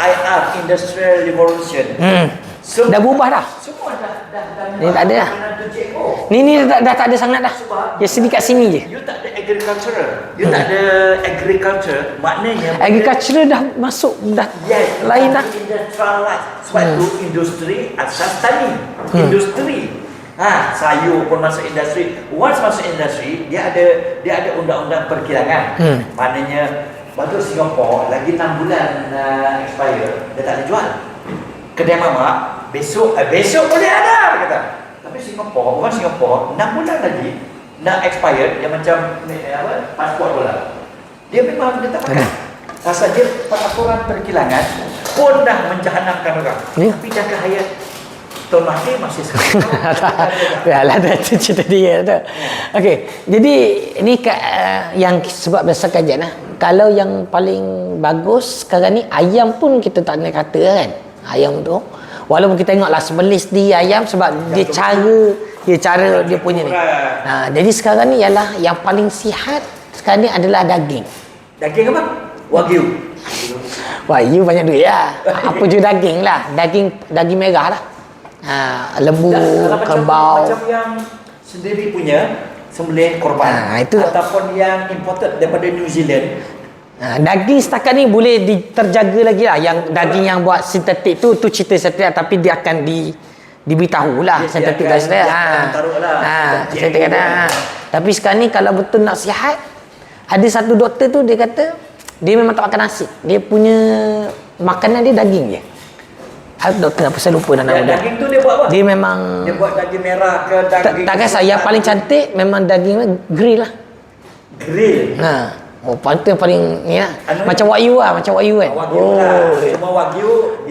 IR Industrial Revolution. Hmm. Semua, Dah berubah dah. Semua dah dah dah. Ni tak ada dah. Ekor. Ni ni dah, dah tak ada sangat dah. Ya sini kat sini je. You tak ada agricultural. You tak ada agriculture. Maknanya Agriculture dah masuk dah Yes, lain dah. Industrialize. Sebab tu industri asas tani. Industri. Ha, sayur pun masuk industri. Once masuk industri, dia ada dia ada undang-undang perkilangan. Hmm. Maknanya waktu Singapore lagi 6 bulan uh, expire, dia tak boleh jual. Kedai mamak besok eh, besok boleh ada dia kata. Tapi Singapore, orang Singapore 6 bulan lagi nak expire dia macam ni, apa? pasport bola. Dia memang dia tak pakai. Pasal dia peraturan perkilangan pun dah menjahanamkan orang. Ya. Tapi jaga hayat Tuan Mahathir masih sekarang. Ya lah dah tu cerita dia tu. Okey, jadi ni ka, uh, yang sebab biasa kajian lah. Kalau yang paling bagus sekarang ni ayam pun kita tak nak kata kan. Ayam tu walaupun kita tengoklah sembelih sendiri ayam sebab dia cara dia cara dia punya ni. Ha, jadi sekarang ni ialah yang paling sihat sekarang ni adalah daging. Daging apa? Wagyu. Wah, you banyak duit lah. Apa je daging lah. Daging daging merah lah. Ha, lembu, kerbau. Macam, macam yang sendiri punya sembelih korban Ah, itu- ataupun yang imported daripada New Zealand Ha, daging setakat ni boleh terjaga lagi lah. Yang daging yang buat sintetik tu, tu cerita sintetik tapi dia akan di diberitahu lah Dia- dia sintetik dan sintetik. Ha. taruh lah. Ha, sintetik kata. kan. Ha. Tapi sekarang ni kalau betul nak sihat, ada satu doktor tu dia kata dia memang tak makan nasi. Dia punya makanan dia daging je. Ah, Doktor apa saya lupa dah nama Dan dia. daging tu dia buat apa? Dia memang Dia buat daging merah ke daging tak kisah yang paling cantik memang daging grill lah. grill. Ha. Oh, yang paling ni lah. Anu- Macam wagyu lah, macam wagyu kan. Wagyu oh. lah. Semua wagyu dia